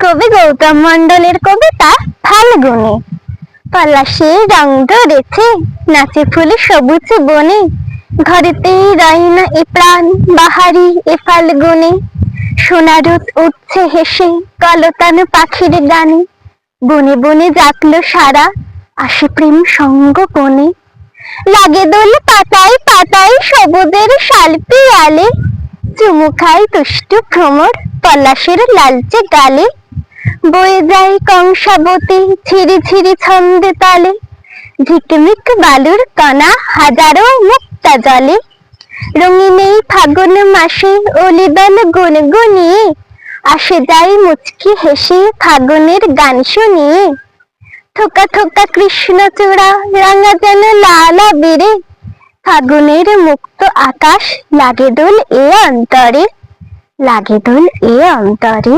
কবি গৌতম মণ্ডলের কবিতা ফাল্গুনে পলাশে রং ধরেছে, নাচে ফুলে সবুজ বনে। ঘরেতেই রয় না এ প্রাণ, বাহারি এ ফাল্গুনে। সোনারুত উঠছে হেসে, কলতান পাখির গানে। বনে বনে জাগলো সারা, আসে প্রেম সঙ্গ বনে লাগে দোল পাতায় পাতায় সবুজের শাল আলে চুমু খায় দুষ্টু ভ্রমর, পলাশের লালচে গালে। বয়ে যায় কংসাবতী ঝিরি ঝিরি ছন্দে তালে। ঝিকমিক বালুর কণা হাজারো মুক্তা জলে। রঙিন এই ফাগুন মাসে অলিদল গুনগুনিয়ে। আসে যায় মুচকি হেসে ফাগুনের গান শুনিয়ে। থোকা থোকা কৃষ্ণচূড়া রাঙা যেন লাল বেড়ে ফাগুনের মুক্ত আকাশ, লাগে দোল এ অন্তরে। লাগে দোল এ অন্তরে।